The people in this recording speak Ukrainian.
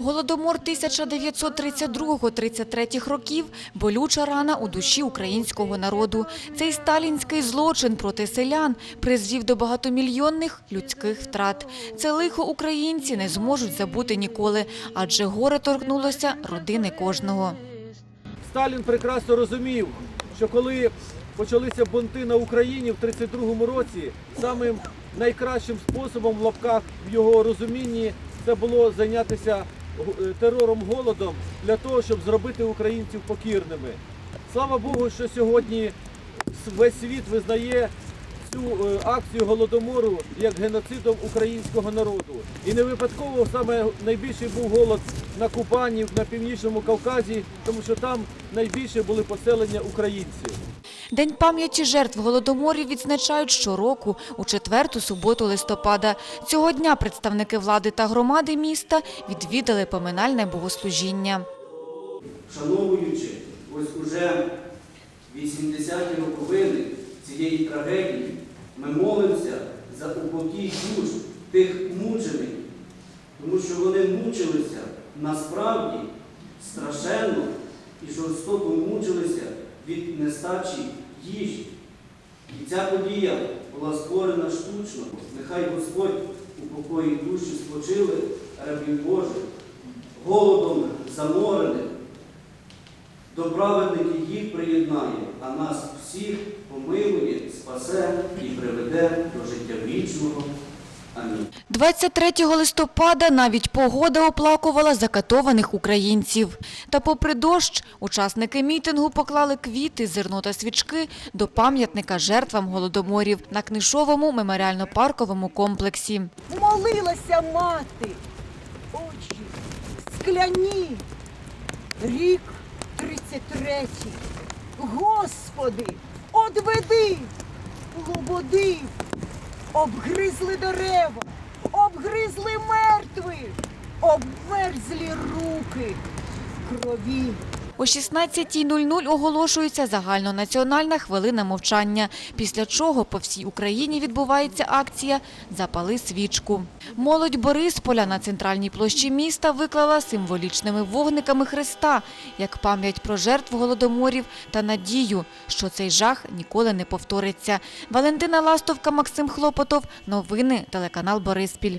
Голодомор 1932-33 років – болюча рана у душі українського народу. Цей сталінський злочин проти селян призвів до багатомільйонних людських втрат. Це лихо українці не зможуть забути ніколи, адже горе торкнулося родини кожного. Сталін прекрасно розумів, що коли почалися бунти на Україні в 32-му році, самим найкращим способом в лапках в його розумінні це було зайнятися терором голодом для того, щоб зробити українців покірними. Слава Богу, що сьогодні весь світ визнає цю е, акцію голодомору як геноцидом українського народу. І не випадково саме найбільший був голод на Кубані, на північному Кавказі, тому що там найбільше були поселення українців. День пам'яті жертв Голодоморів відзначають щороку у четверту суботу листопада. Цього дня представники влади та громади міста відвідали поминальне богослужіння. вшановуючи ось уже 80-ті роковини цієї трагедії, ми молимося за упокій душ тих мучених, тому що вони мучилися насправді страшенно і жорстоко мучилися від нестачі їжі. І ця подія була створена штучно. Нехай Господь упокоїть душі спочили рабів Божих, голодом заморених, до праведників їх приєднає, а нас всіх помилує, спасе і приведе до життя вічного. Амінь. 23 листопада навіть погода оплакувала закатованих українців. Та попри дощ, учасники мітингу поклали квіти, зерно та свічки до пам'ятника жертвам голодоморів на Книшовому меморіально-парковому комплексі. молилася мати. Очі скляні. Рік 33. Господи, одведи, лободи, обгризли дерева, обгризли мертвих, обмерзлі руки в крові. О 16.00 оголошується загальнонаціональна хвилина мовчання, після чого по всій Україні відбувається акція «Запали свічку». Молодь Борисполя на центральній площі міста виклала символічними вогниками Христа, як пам'ять про жертв голодоморів та надію, що цей жах ніколи не повториться. Валентина Ластовка, Максим Хлопотов. Новини телеканал Бориспіль.